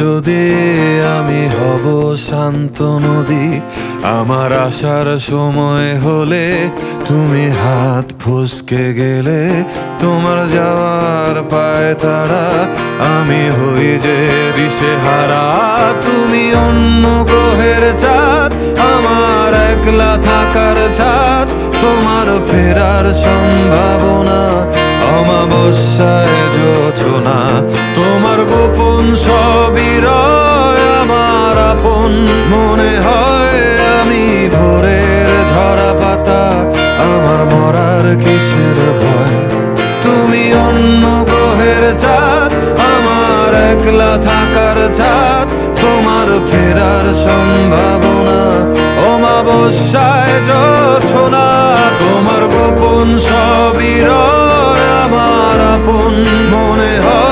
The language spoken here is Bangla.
যদি আমি হব শান্ত নদী, আমার আসার সময় হলে তুমি হাত ফুসকে গেলে, তোমার যাওয়ার পায় তারা, আমি হই যে দিশে হারা তুমি অন্য গ্রহের চাঁদ, আমার একলা থাকার ছাদ তোমার ফেরার সম্ভাবনা, অমাবস্যায় যোচনা তোমার গোপন আমার আপন মনে হয় আমি ভোরের ঝরা পাতা আমার মরার কিসের ভয়? তুমি অন্য গ্রহের চাঁদ, আমার একলা থাকার ছাদ তোমার ফেরার সম্ভাবনা অমাবস্যায় যোছনা, তোমার গোপন সবই রয় আমার আপন মনে হয়